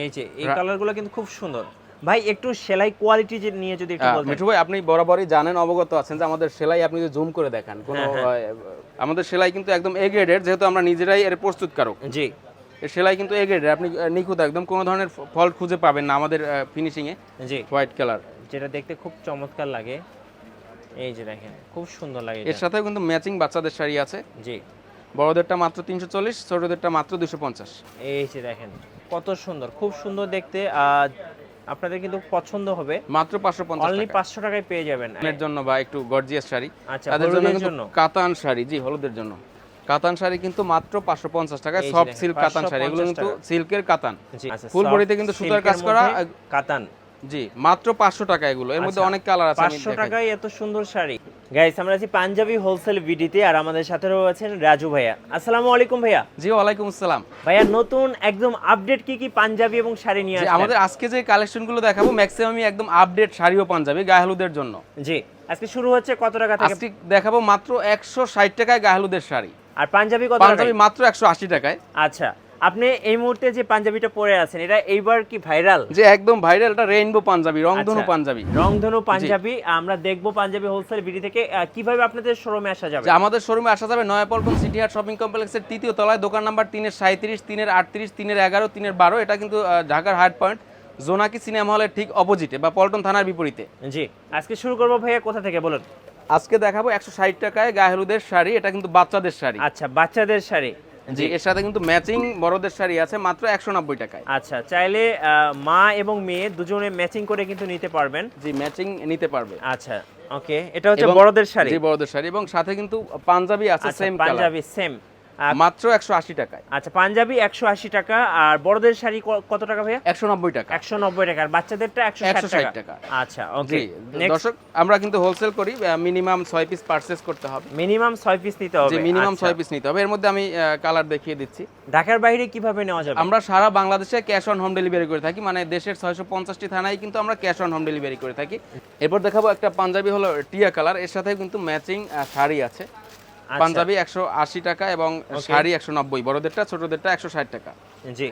এই যে এই কালারগুলো কিন্তু খুব সুন্দর। ভাই একটু সেলাই কোয়ালিটি নিয়ে যদি একটু বলতেন। মিঠু ভাই আপনি বরাবরই জানেন অবগত আছেন যে আমাদের সেলাই আপনি যদি জুম করে দেখান কোনো হ্যাঁ, আমাদের সেলাই কিন্তু একদম এ গ্রেডের যেহেতু আমরা নিজেরাই এর প্রস্তুতকারক। জি। সেলাই কিন্তু এ গ্রেডের আপনি নিখুঁত একদম কোনো ধরনের ফল্ট খুঁজে পাবেন না আমাদের ফিনিশিং এ। জি। হোয়াইট কালার যেটা দেখতে খুব চমৎকার লাগে। এই যে দেখেন খুব সুন্দর লাগে এর। সাথেও কিন্তু ম্যাচিং বাচ্চাদের শাড়ি আছে। জি। বড়দেরটা মাত্র তিনশো চল্লিশ ছোটদেরটা মাত্র দুশো পঞ্চাশ। এই যে দেখেন কত সুন্দর খুব সুন্দর দেখতে আপনাদের কিন্তু পছন্দ হবে। মাত্র পাঁচশো পঞ্চাশ অনলি পাঁচশো টাকায় পেয়ে যাবেন। এর জন্য বা একটু গর্জিয়াস শাড়ি। আচ্ছা তাদের জন্য কিন্তু কাতান শাড়ি জি হলুদের জন্য। কাতান শাড়ি কিন্তু মাত্র পাঁচশো পঞ্চাশ টাকায় সব সফট সিল্ক কাতান শাড়ি। এগুলো কিন্তু সিল্কের কাতান। আচ্ছা ফুল বডিতে কিন্তু সুতার কাজ করা, কাতান। জি মাত্র পাঁচশো টাকা এগুলো। এর মধ্যে আচ্ছা, অনেক কালার আছে আমি পাঁচশো দেখাই। টাকায় এত সুন্দর শাড়ি। গাইস আমরা আছি পাঞ্জাবি হোলসেল ভিডিতে আর আমাদের সাথে রয়েছেন রাজু ভাইয়া। আসসালামু আলাইকুম ভাইয়া। জি ওয়ালাইকুম আসসালাম। ভাইয়া নতুন একদম আপডেট কি কি পাঞ্জাবি এবং শাড়ি নিয়ে জি আসছেন আমাদের আজকে যে কালেকশনগুলো দেখাবো ম্যাক্সিমামই একদম আপডেট শাড়ি ও পাঞ্জাবি গায়ে জন্য। জি আজকে শুরু হচ্ছে কত টাকা থেকে? আজকে দেখাবো মাত্র একশো ষাট টাকায় গায়ে শাড়ি। আর পাঞ্জাবি কত পাঞ্জাবি মাত্র একশো আশি টাকায়। আচ্ছা। আপনি এই মুহূর্তে যে পাঞ্জাবিটা পরে আছেন এটা এইবার কি ভাইরাল? যে একদম ভাইরাল এটা রেইনবো পাঞ্জাবি রংধনু আচ্ছা। পাঞ্জাবি। রংধনু পাঞ্জাবি আমরা দেখব পাঞ্জাবি হোলসেল বিডি থেকে কীভাবে আপনাদের শোরুমে আসা যাবে? আমাদের শোরুমে আসা যাবে নয়াপল্টন সিটি হাট শপিং কমপ্লেক্সের তৃতীয় তলায় দোকান নাম্বার তিনের সাঁত্রিশ তিনের আটত্রিশ তিনের এগারো তিনের বারো এটা কিন্তু ঢাকার হার্ট পয়েন্ট জোনাকি সিনেমা হলের ঠিক অপোজিটে বা পল্টন থানার বিপরীতে। জি আজকে শুরু করব ভাইয়া কোথা থেকে বলুন? আজকে দেখাবো একশো ষাট টাকায় গায়ে হলুদের শাড়ি এটা কিন্তু বাচ্চাদের শাড়ি। আচ্ছা বাচ্চাদের শাড়ি। জি। এর সাথে কিন্তু ম্যাচিং বড়দের শাড়ি আছে মাত্র একশো নব্বই টাকায়। আচ্ছা চাইলে মা এবং মেয়ে দুজনে ম্যাচিং করে কিন্তু নিতে পারবেন। জি ম্যাচিং নিতে পারবে। আচ্ছা ওকে এটা হচ্ছে বড়দের শাড়ি। জি বড়দের শাড়ি এবং সাথে কিন্তু পাঞ্জাবি আছে আচ্ছা সেম পাঞ্জাবি সেম মাত্র একশো আশি টাকায়। আচ্ছা পাঞ্জাবি একশো আশি টাকা আর বড়দের শাড়ি কত টাকা ভাইয়া? একশো নব্বই টাকা। একশো নব্বই টাকা আর বাচ্চাদেরটা একশো ষাট টাকা। আচ্ছা ওকে দর্শক আমরা কিন্তু হোলসেল করি মিনিমাম ছয় পিস পারচেস করতে হবে। মিনিমাম ছয় পিস নিতে হবে মিনিমাম আচ্ছা। ছয় পিস নিতে হবে। এর মধ্যে আমি কালার দেখিয়ে দিচ্ছি। ঢাকার বাইরে কীভাবে নেওয়া যাবে? আমরা সারা বাংলাদেশে ক্যাশ অন হোম ডেলিভারি করে থাকি মানে দেশের ছয়শো পঞ্চাশটি থানায় কিন্তু আমরা ক্যাশ অন হোম ডেলিভারি করে থাকি। এরপর দেখাবো একটা পাঞ্জাবি হলো টিয়া কালারের সাথে কিন্তু ম্যাচিং শাড়ি আছে। পাঞ্জাবি একশো আশি টাকা এবং শাড়ি একশো নব্বই বড়দেরটা ছোটদেরটা একশো ষাট টাকা। জি।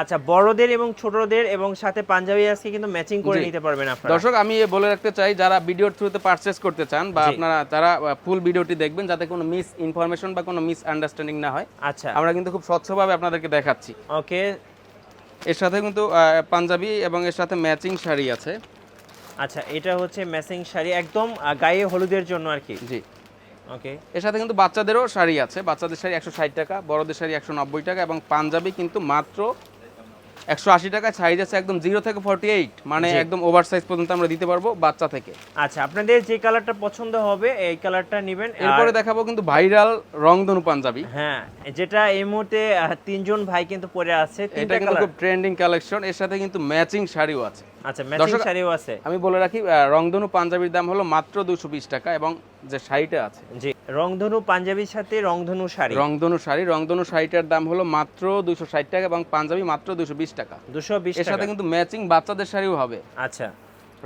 আচ্ছা বড়দের এবং ছোটদের এবং সাথে পাঞ্জাবি আজকে কিন্তু ম্যাচিং করে নিতে পারবেন আপনারা। দর্শক আমি এ বলে রাখতে চাই যারা ভিডিওর থ্রুতে পারচেস করতে চান বা আপনারা তারা ফুল ভিডিওটি দেখবেন যাতে কোনো মিস ইনফরমেশন বা কোনো মিস আন্ডারস্ট্যান্ডিং না হয় আচ্ছা। আমরা কিন্তু খুব স্বচ্ছভাবে আপনাদেরকে দেখাচ্ছি। ওকে। এর সাথে কিন্তু পাঞ্জাবি এবং এর সাথে ম্যাচিং শাড়ি আছে। আচ্ছা এটা হচ্ছে ম্যাচিং শাড়ি একদম গায়ে হলুদের জন্য আর কি। জি। ওকে এর সাথে কিন্তু বাচ্চাদেরও শাড়ি আছে। বাচ্চাদের শাড়ি একশো ষাট টাকা বড়দের শাড়ি একশো নব্বই টাকা এবং পাঞ্জাবি কিন্তু মাত্র একশো আশি টাকা। সাইজ আছে একদম জিরো থেকে ফর্টি এইট মানে একদম ওভার সাইজ পর্যন্ত আমরা দিতে পারব বাচ্চা থেকে। আচ্ছা আপনাদের যে কালারটা পছন্দ হবে এই কালারটা নেবেন। এরপরে দেখাবো কিন্তু ভাইরাল রং রংধনু পাঞ্জাবি। হ্যাঁ যেটা এই মুহূর্তে তিনজন ভাই কিন্তু পরে আছে এটা কিন্তু খুব ট্রেন্ডিং কালেকশন এর সাথে কিন্তু ম্যাচিং শাড়িও আছে। আচ্ছা ম্যাচিং শাড়িও আছে। আমি বলে রাখি রংধনু পাঞ্জাবির দাম হলো মাত্র দুশো বিশ টাকা এবং যে শাড়িটা আছে। জি রংধনু পাঞ্জাবির সাথে রংধনু শাড়ি। রংধনু শাড়ি রংধনু শাড়িটার দাম হলো মাত্র দুশো ষাট টাকা এবং পাঞ্জাবি মাত্র দুশো বিশ টাকা। দুশো বিশ এর সাথে কিন্তু ম্যাচিং বাচ্চাদের শাড়িও হবে। আচ্ছা।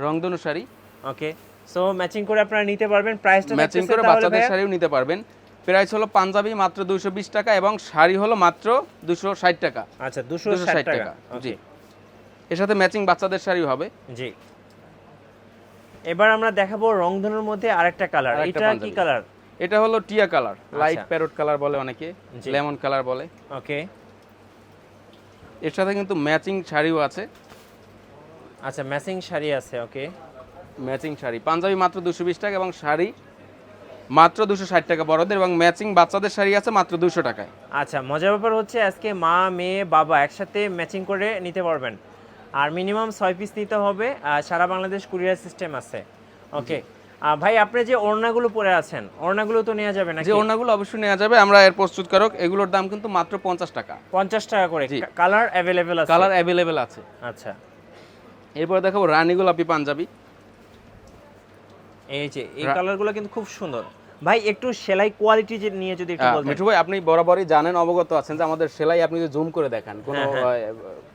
রংধনু শাড়ি। ওকে সো ম্যাচিং করে আপনারা নিতে পারবেন প্রাইসটা ম্যাচিং করে বাচ্চাদের শাড়িও নিতে পারবেন। প্রাইস হলো পাঞ্জাবি মাত্র দুশো বিশ টাকা এবং শাড়ি হলো মাত্র দুশো ষাট টাকা। আচ্ছা দুশো দুশো ষাট ষাট টাকা। টাকা জি। জি এর সাথে ম্যাচিং বাচ্চাদের শাড়ি হবে। জি। এবার আমরা দেখাবো রংধনুর মধ্যে আরেকটা কালার এটা কি কালার এটা হলো টিয়া কালার লাইট প্যারট কালার বলে অনেকে লেমন কালার বলে। ওকে। এর সাথে কিন্তু ম্যাচিং শাড়িও আছে। আচ্ছা ম্যাচিং শাড়ি আছে ওকে। ম্যাচিং শাড়ি। পাঞ্জাবি মাত্র দুশো বিশ টাকা এবং শাড়ি মাত্র দুশো ষাট টাকা বড়দের এবং ম্যাচিং বাচ্চাদের শাড়ি আছে মাত্র দুশো টাকায়। আচ্ছা মজার ব্যাপার হচ্ছে আজকে মা মেয়ে বাবা একসাথে ম্যাচিং করে নিতে পারবেন। আর মিনিমাম ছয় পিস নিতে হবে সারা বাংলাদেশ কুরিয়ার সিস্টেম আছে। ওকে ভাই আপনি যে ওড়নাগুলো পরে আছেন ওড়নাগুলো তো নেওয়া যাবে না যে ওড়নাগুলো অবশ্যই নেওয়া যাবে আমরা এর প্রস্তুতকারক এগুলোর দাম কিন্তু মাত্র পঞ্চাশ টাকা। পঞ্চাশ টাকা করে। কালার অ্যাভেলেবেল আছে? কালার অ্যাভেলেবেল আছে। আচ্ছা। এরপরে দেখাবো রানী গোলাপি পাঞ্জাবি। এই যে এই কালারগুলো কিন্তু খুব সুন্দর। ভাই একটু সেলাই কোয়ালিটি যে নিয়ে যদি একটু আহ, বলতেন। মিঠু ভাই আপনি বরাবরই জানেন অবগত আছেন যে আমাদের সেলাই আপনি যদি জুম করে দেখান কোনো হ্যাঁ, আহ,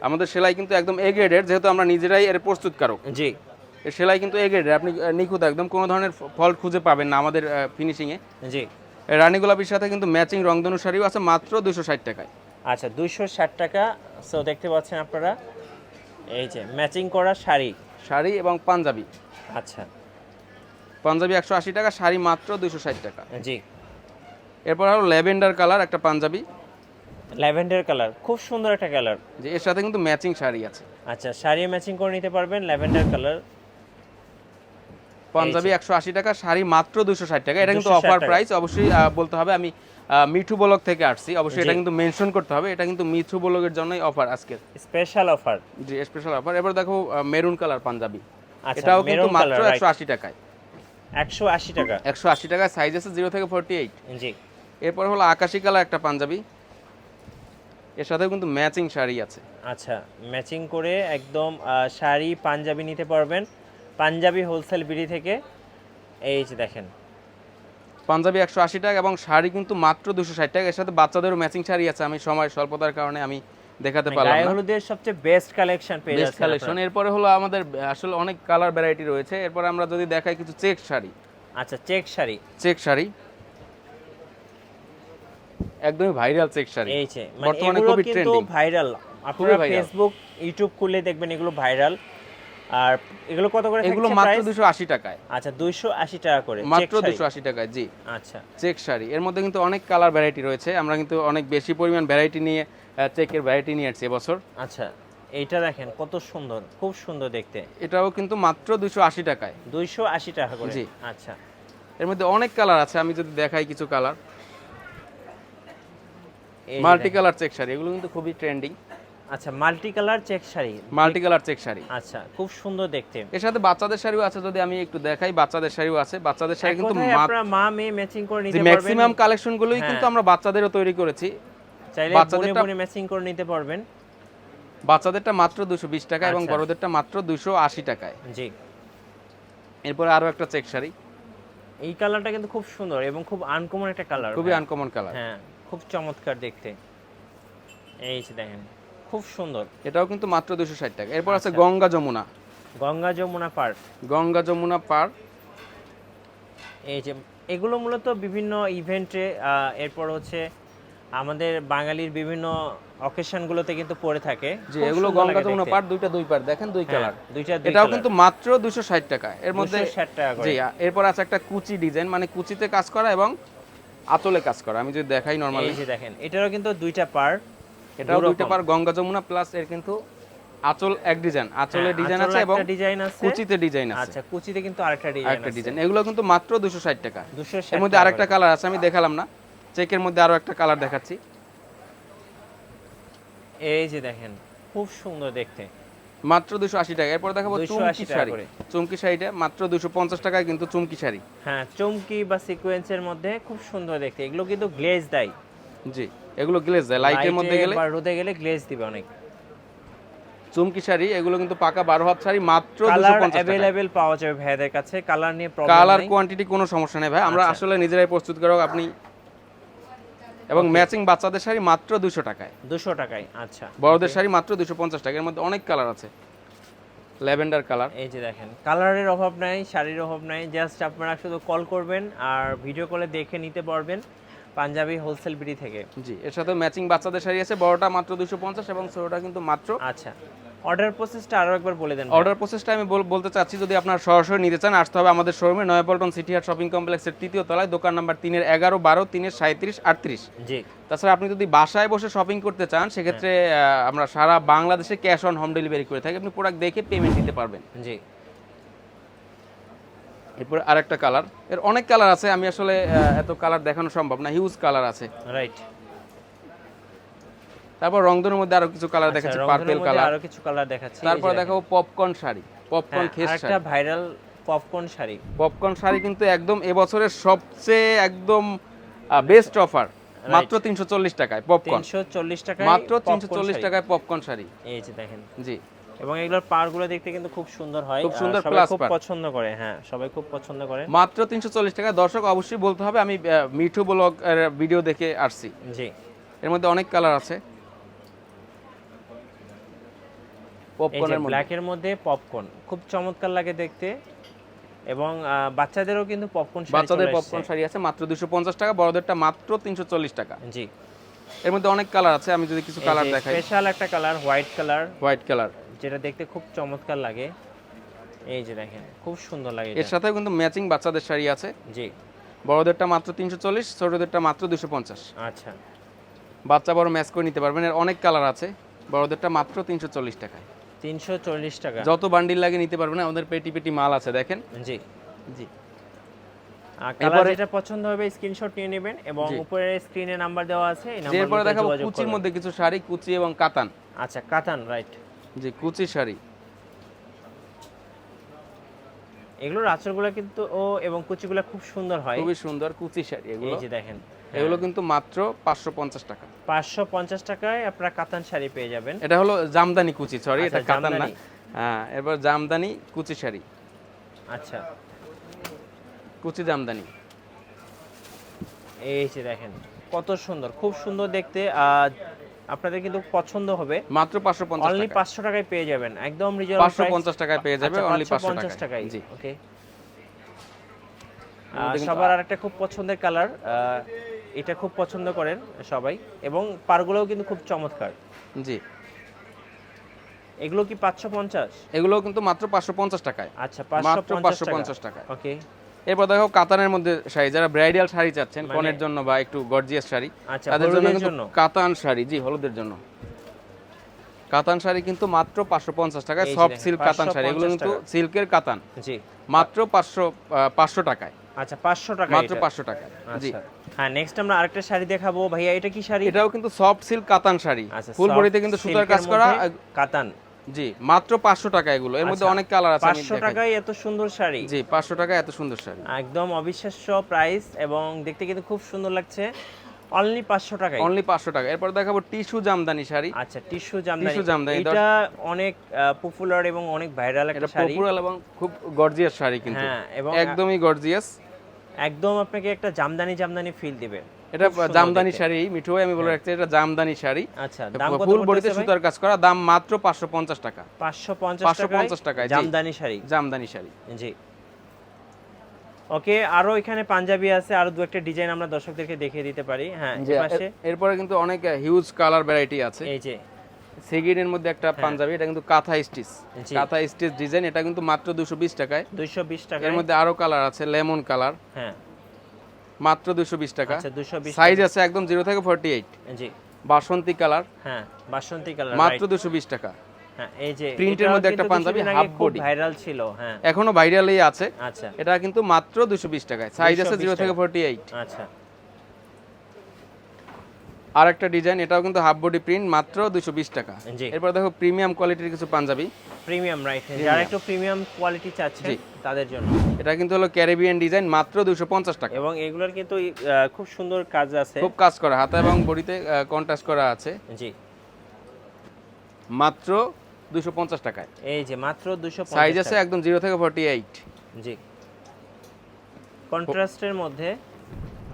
আমাদের সেলাই কিন্তু একদম এ গ্রেডের যেহেতু আমরা নিজেরাই এর প্রস্তুতকারক। জি। এর সেলাই কিন্তু এ গ্রেডের আপনি নিখুঁত একদম কোনো ধরনের ফল্ট খুঁজে পাবেন না আমাদের ফিনিশিংয়ে জি। রানী গোলাপির সাথে কিন্তু ম্যাচিং রংধনু শাড়িও আছে মাত্র দুশো ষাট টাকায়। আচ্ছা দুশো ষাট টাকা। সো দেখতে পাচ্ছেন আপনারা এই যে ম্যাচিং করা শাড়ি। শাড়ি এবং পাঞ্জাবি। আচ্ছা। পাঞ্জাবি একশো আশি টাকা শাড়ি মাত্র দুশো ষাট টাকা। জি। এরপর হলো ল্যাভেন্ডার কালার একটা পাঞ্জাবি। ল্যাভেন্ডার কালার খুব সুন্দর একটা কালার। যে এর সাথে কিন্তু ম্যাচিং শাড়ি আছে। আচ্ছা শাড়ি ম্যাচিং করে নিতে পারবেন ল্যাভেন্ডার কালার। পাঞ্জাবি একশো আশি টাকা শাড়ি মাত্র দুশো ষাট টাকা। এটা কিন্তু অফার টাকা। প্রাইস অবশ্যই বলতে হবে আমি মিঠু ব্লক থেকে আসছি। অবশ্যই এটা কিন্তু মেনশন করতে হবে এটা কিন্তু মিঠু ব্লকের জন্যই অফার আজকের। স্পেশাল অফার জি স্পেশাল অফার এবার দেখো মেরুন কালার পাঞ্জাবি। আচ্ছা এটাও কিন্তু মাত্র একশো আশি টাকায়। একশো আশি টাকা। একশো আশি টাকায় সাইজ আছে জিরো থেকে ফোরটি এইট জি। এরপর হলো আকাশি কালার একটা পাঞ্জাবি। এর সাথেও কিন্তু ম্যাচিং শাড়ি আছে। আচ্ছা ম্যাচিং করে একদম শাড়ি পাঞ্জাবি নিতে পারবেন। পাঞ্জাবি হোলসেল বিড়ি থেকে। এই যে দেখেন। পাঞ্জাবি একশো আশি টাকা এবং শাড়ি কিন্তু মাত্র দুশো ষাট টাকা। এর সাথে বাচ্চাদেরও ম্যাচিং শাড়ি আছে। আমি সময় স্বল্পতার কারণে আমি দেখাতে পারলাম গায়ে হলুদের সবচেয়ে বেস্ট কালেকশন পেয়ে বেস্ট কালেকশন এরপরে হলো আমাদের আসলে অনেক কালার ভ্যারাইটি রয়েছে। এরপর আমরা যদি দেখাই কিছু চেক শাড়ি। আচ্ছা চেক শাড়ি। চেক শাড়ি। একদমই ভাইরাল চেক শাড়ি এই যে মানে বর্তমানে খুবই কিন্তু ট্রেন্ডিং ভাইরাল আপনারা ফেসবুক ইউটিউব খুলে দেখবেন এগুলো ভাইরাল আর এগুলো কত করে এগুলো মাত্র price? দুশো আশি টাকায়। আচ্ছা 280 টাকা করে। মাত্র শাড়ি। দুশো আশি টাকায় জি। আচ্ছা। চেক শাড়ি। এর মধ্যে কিন্তু অনেক কালার ভ্যারাইটি রয়েছে। আমরা কিন্তু অনেক বেশি পরিমাণ ভ্যারাইটি নিয়ে চেকের ভ্যারাইটি নিয়ে আসছি এবছর। আচ্ছা এইটা দেখেন কত সুন্দর খুব সুন্দর দেখতে। এটাও কিন্তু মাত্র দুশো আশি টাকায়। 280 টাকা করে। জি। আচ্ছা। এর মধ্যে অনেক কালার আছে আমি যদি দেখাই কিছু colour multi colour check sari এগুলো কিন্তু খুবই ট্রেন্ডিং আচ্ছা multi colour check sari? Multi colour check sari. আচ্ছা খুব সুন্দর দেখতে। এর সাথে বাচ্চাদের শাড়িও আছে যদি আমি একটু দেখাই বাচ্চাদের শাড়িও আছে। বাচ্চাদের শাড়ি কিন্তু আপনারা মা মেয়ে ম্যাচিং করে নিতে পারবেন। ম্যাক্সিমাম কালেকশনগুলোই কিন্তু হ্যাঁ। আমরা বাচ্চাদেরও তৈরি করেছি। চাইলে বনে ম্যাচিং করে নিতে পারবেন। বাচ্চাদেরটা মাত্র দুশো বিশ টাকা এবং আচ্ছা। বড়দেরটা মাত্র দুশো আশি টাকায়। জি। এরপরে আরও একটা চেক শাড়ি। এই কালারটা কিন্তু খুব সুন্দর এবং খুব আনকমন একটা কালার খুবই আনকমন কালার হ্যাঁ। খুব চমৎকার দেখতে। এই যে দেখেন খুব সুন্দর। এটাও কিন্তু মাত্র দুশো ষাট টাকা। এরপর আছে আচ্ছা। গঙ্গা যমুনা। গঙ্গা যমুনা পার্ক। গঙ্গা যমুনা পার এই যে এগুলো মূলত বিভিন্ন ইভেন্টে এরপর হচ্ছে আমাদের বাঙালির বিভিন্ন অকেশনগুলোতে কিন্তু পড়ে থাকে। খুব এগুলো গঙ্গা যমুনা দেখতে। পার দুইটা দুই পার দেখেন দুই হ্যাঁ, কালার। দুইটা দুই এটাও কিন্তু মাত্র দুশো ষাট টাকা। এর মধ্যে 260 টাকা জি এরপর আছে একটা কুচি ডিজাইন মানে কুচিতে কাজ করা এবং আতলে কাজ করা আমি যদি দেখাই নর্মালি এই যে দেখেন এটারও কিন্তু দুইটা পার এটাও দুইটা পার গঙ্গা যমুনা প্লাস এর কিন্তু আঁচল এক ডিজাইন আঁচলে ডিজাইন আছে এবং ডিজাইন আছে। কুচিতে ডিজাইন আছে। আচ্ছা কুচিতে কিন্তু আরেকটা ডিজাইন আরেকটা ডিজাইন এগুলো কিন্তু মাত্র দুশো ষাট টাকা। 260 এর মধ্যে আরেকটা কালার আছে আমি দেখালাম না। চেকের মধ্যে আরও একটা কালার দেখাচ্ছি। এই যে দেখেন খুব সুন্দর দেখতে। মাত্র দুশো আশি টাকা। এরপর দেখাবো চুমকি শাড়ি। চুমকি শাড়িটা মাত্র দুশো পঞ্চাশ টাকায় কিন্তু চুমকি শাড়ি। হ্যাঁ চমকি বা সিকোয়েন্সের মধ্যে খুব সুন্দর দেখতে। এগুলো কিন্তু গ্লেজ দেয়। জি এগুলো গ্লেজ দেয়। লাইটের মধ্যে গেলে রোদে গেলে গ্লেজ দিবে অনেক। চুমকি শাড়ি এগুলো কিন্তু পাকা বারো হাত শাড়ি মাত্র অ্যাভেলেবেল পাওয়া যাবে ভাইয়াদের কাছে। কালার নিয়ে প্রবলেম কালার কোয়ান্টিটি কোনো সমস্যা নেই ভাই। আমরা আচ্ছা। আসলে নিজেরাই প্রস্তুত করো আপনি এবং ম্যাচিং বাচ্চাদের শাড়ি মাত্র দুশো টাকায়। দুশো টাকায় আচ্ছা। বড়দের শাড়ি মাত্র দুশো পঞ্চাশ টাকা। এর মধ্যে অনেক কালার আছে। ল্যাভেন্ডার কালার এই যে দেখেন কালারের অভাব নাই শাড়ির অভাব নাই। জাস্ট আপনারা শুধু কল করবেন আর ভিডিও কলে দেখে নিতে পারবেন পাঞ্জাবি হোলসেল বিডি থেকে। জি এর সাথে ম্যাচিং বাচ্চাদের শাড়ি আছে। বড়টা মাত্র দুশো পঞ্চাশ এবং ছোটটা কিন্তু মাত্র আচ্ছা। অর্ডার প্রসেসটা আরও একবার বলে দেন অর্ডার প্রসেসটা আমি বল- বলতে চাচ্ছি যদি আপনার সরাসরি নিতে চান আসতে হবে আমাদের শোরুমে নয়াপল্টন সিটি হাট শপিং কমপ্লেক্সের তৃতীয় তলায় দোকান নাম্বার তিনের এগারো বারো তিনের সাঁত্রিশ আটত্রিশ। জি। তাছাড়া আপনি যদি বাসায় বসে শপিং করতে চান সেক্ষেত্রে আমরা সারা বাংলাদেশে ক্যাশ অন হোম ডেলিভারি করে থাকি। আপনি প্রোডাক্ট দেখে পেমেন্ট দিতে পারবেন। জি। এরপর আরেকটা কালারের অনেক কালার আছে আমি আসলে এত কালার দেখানো সম্ভব না হিউজ কালার আছে। রাইট তারপর রংধনুর মধ্যে আরও কিছু কালার দেখাচ্ছি পার্পেল কালার আরও কিছু কালার দেখাচ্ছি তারপর দেখাবো পপকর্ন শাড়ি পপকর্ন হ্যাঁ, খেস sari. Viral popcorn sari. Popcorn sari কিন্তু একদম এবছরের সবচেয়ে একদম বেস্ট অফার মাত্র তিনশো চল্লিশ টাকায় পপকর্ন তিনশো চল্লিশ টাকায় মাত্র তিনশো popcorn চল্লিশ শাড়ি। টাকায় পপকর্ন শাড়ি। এই যে দেখেন। জি। এবং এগুলোর পাড়গুলো দেখতে কিন্তু খুব সুন্দর হয়। খুব সুন্দর plus খুব পছন্দ করে হ্যাঁ সবাই খুব পছন্দ করে। মাত্র তিনশো চল্লিশ টাকা দর্শক অবশ্যই বলতে হবে আমি মিঠু ব্লগ ভিডিও দেখে আসছি। জি। এর মধ্যে অনেক কালার আছে এই যে পপকর্নের ব্ল্যাকের মধ্যে। পপকর্ন খুব চমৎকার লাগে দেখতে। এবং বাচ্চাদেরও কিন্তু পপকর্ন বাচ্চাদের পপকর্ন শাড়ি আছে মাত্র দুশো পঞ্চাশ টাকা বড়দেরটা মাত্র তিনশো চল্লিশ টাকা। জি। এর মধ্যে অনেক কালার আছে আমি যদি কিছু কালার দেখাই। স্পেশাল একটা colour white colour white colour যেটা দেখতে খুব চমৎকার লাগে। এই যে দেখেন খুব সুন্দর লাগে এর। সাথেও কিন্তু ম্যাচিং বাচ্চাদের শাড়ি আছে। জি। বড়দেরটা মাত্র তিনশো চল্লিশ ছোটদেরটা মাত্র দুশো পঞ্চাশ। আচ্ছা। বাচ্চা বড় ম্যাচ করে নিতে পারবেন এর অনেক কালার আছে। বড়দেরটা মাত্র তিনশো চল্লিশ টাকায়। তিনশো চল্লিশ টাকা। যত বান্ডিল লাগে নিতে পারবেন আমাদের পেটি পেটি মাল আছে দেখেন। জি। জি। কালার যেটা পছন্দ হবে স্ক্রিনশট নিয়ে নেবেন এবং। উপরে স্ক্রিনে নাম্বার দেওয়া আছে এই এরপরে দেখাবো কুচির মধ্যে কিছু শাড়ি কুচি এবং কাতান। আচ্ছা কাতান রাইট জি কুচি শাড়ি। এগুলোর আঁচলগুলো কিন্তু ও এবং কুচিগুলো খুব সুন্দর হয়। খুবই সুন্দর কুচি শাড়ি এই যে দেখেন। এগুলো কিন্তু মাত্র পাঁচশো পঞ্চাশ টাকা। পাঁচশো পঞ্চাশ টাকায় আপনারা কাতান শাড়ি পেয়ে যাবেন। এটা হলো জামদানি কুচি সরি আচ্ছা, এটা কাতান না। হ্যাঁ এরপর জামদানি কুচি শাড়ি। আচ্ছা। কুচি জামদানি। এই যে দেখেন কত সুন্দর খুব সুন্দর দেখতে। আপনাদের কিন্তু পছন্দ হবে। মাত্র পাঁচশো পঞ্চাশ অনলি টাকা পাঁচশো টাকায় পেয়ে যাবেন একদম রিজনেবল পাঁচশো পঞ্চাশ টাকায় পেয়ে যাবে অনলি পাঁচশো পঞ্চাশ টাকায়। টাকায়। জি। ওকে সবার আরেকটা খুব পছন্দের কালার এটা খুব পছন্দ করেন সবাই এবং পারগুলোও কিন্তু খুব চমৎকার। জি। এগুলো কি পাঁচশো পঞ্চাশ? এগুলো কিন্তু মাত্র পাঁচশো পঞ্চাশ টাকায়। আচ্ছা মাত্র পাঁচশো টাকা পঞ্চাশ টাকায়। ওকে। এরপর দেখো কাতানের মধ্যে শাড়ি যারা ব্রাইডাল শাড়ি চাচ্ছেন মানে- কনের জন্য বা একটু গর্জিয়াস শাড়ি আচ্ছা তাদের জন্য কিন্তু কাতান শাড়ি জি হলুদের জন্য। কাতান শাড়ি কিন্তু মাত্র পাঁচশো পঞ্চাশ টাকায় সফট সিল্ক কাতান শাড়ি এগুলো কিন্তু সিল্কের কাতান। জি। মাত্র পাঁচশো পাঁচশো টাকায়। আচ্ছা পাঁচশো টাকা মাত্র পাঁচশো টাকায় জি। আচ্ছা হ্যাঁ নেক্সট আমরা আরেকটা শাড়ি দেখাবো। ভাইয়া এটা কি শাড়ি? এটাও কিন্তু সফট সিল্ক কাতান শাড়ি। আচ্ছা ফুল বডিতে কিন্তু সুতার কাজ করা কাতান। জি মাত্র পাঁচশো টাকা এগুলো। এর মধ্যে আচ্ছা, অনেক কালার আছে আমি পাঁচশো দেখাই। টাকায় এত সুন্দর শাড়ি? জি পাঁচশো টাকা এত সুন্দর শাড়ি। একদম অবিশ্বাস্য প্রাইস এবং দেখতে কিন্তু খুব সুন্দর লাগছে। অনলি পাঁচশো টাকায়? অনলি পাঁচশো টাকা। এরপর দেখাবো টিস্যু জামদানি শাড়ি। আচ্ছা টিস্যু জামদানি। Tissue জামদানি, এটা অনেক পপুলার এবং অনেক ভাইরাল একটা শাড়ি। পপুলার এবং খুব গর্জিয়াস শাড়ি কিন্তু। হ্যাঁ এবং একদমই গর্জিয়াস একদম আপনাকে একটা জামদানি জামদানি ফিল দিবে। এটা জামদানি শাড়ি মিঠু ভাই আমি বলে রাখছি এটা জামদানি শাড়ি। আচ্ছা দাম কত ফুল বডিতে সুতার কাজ করা দাম মাত্র পাঁচশো পঞ্চাশ টাকা। 550 550 টাকায়, জি। জামদানি শাড়ি। জামদানি শাড়ি। জি। ওকে আরও এখানে পাঞ্জাবি আছে আরও দু একটা ডিজাইন আমরা দর্শকদেরকে দেখিয়ে দিতে পারি। হ্যাঁ এরপরে কিন্তু অনেক হিউজ কালার ভ্যারাইটি আছে। এই যে সেগিনের মধ্যে একটা পাঞ্জাবি এটা কিন্তু কাঁথা স্টিচ। হ্যাঁ। কাঁথা স্টিচ ডিজাইন এটা কিন্তু মাত্র দুশো বিশ টাকায়। 220 টাকা এর মধ্যে আরও কালার আছে লেমন কালার। হ্যাঁ। মাত্র দুশো বিশ টাকা। আচ্ছা 220 সাইজ আছে একদম জিরো থেকে ফোরটি এইট জি। বাসন্তী কালার। হ্যাঁ বাসন্তী কালার মাত্র দুশো বিশ টাকা। হ্যাঁ এই যে এর মধ্যে একটা পাঞ্জাবি, half body। ভাইরাল ছিল হ্যাঁ। এখনও ভাইরালই আছে। আচ্ছা। এটা কিন্তু মাত্র দুশো বিশ টাকায়। সাইজ আছে 220 জিরো থেকে টাকা। ফোরটি এইট আচ্ছা। আর একটা ডিজাইন এটাও কিন্তু হাফ বডি প্রিন্ট মাত্র দুশো বিশ টাকা। এরপর দেখো প্রিমিয়াম কোয়ালিটির কিছু পাঞ্জাবি। প্রিমিয়াম রাইট যারা একটু প্রিমিয়াম কোয়ালিটি চাচ্ছে তাদের জন্য। এটা কিন্তু হলো ক্যারিবিয়ান ডিজাইন মাত্র দুশো পঞ্চাশ টাকা। এবং এগুলোর কিন্তু খুব সুন্দর কাজ আছে। খুব কাজ করা হাতে এবং বডিতে কন্ট্রাস্ট করা আছে। জি। মাত্র দুশো পঞ্চাশ টাকায়। এই যে মাত্র 250 সাইজ আছে একদম জিরো থেকে ফোরটি এইট জি কন্ট্রাস্টের মধ্যে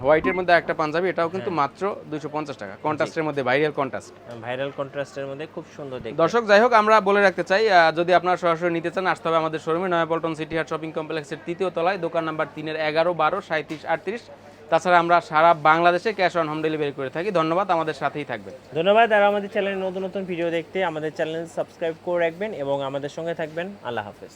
হোয়াইটের মধ্যে একটা পাঞ্জাবি এটাও কিন্তু মাত্র দুশো পঞ্চাশ টাকা। কন্ট্রাস্টের মধ্যে ভাইরাল কন্ট্রাস্ট ভাইরাল কন্ট্রাস্টের মধ্যে খুব সুন্দর দেখতে। দর্শক যাই হোক আমরা বলে রাখতে চাই যদি আপনারা সরাসরি নিতে চান আসতে হবে আমাদের শোরুমে নয়াপল্টন সিটি হাট শপিং কমপ্লেক্সের তৃতীয় তলায় দোকান নাম্বার তিনের এগারো বারো সাঁত্রিশ আটত্রিশ। তাছাড়া আমরা সারা বাংলাদেশে ক্যাশ অন হোম ডেলিভারি করে থাকি। ধন্যবাদ আমাদের সাথেই থাকবেন। ধন্যবাদ আর আমাদের চ্যানেলে নতুন নতুন ভিডিও দেখতে আমাদের চ্যানেল সাবস্ক্রাইব করে রাখবেন এবং আমাদের সঙ্গে থাকবেন। আল্লাহ হাফেজ।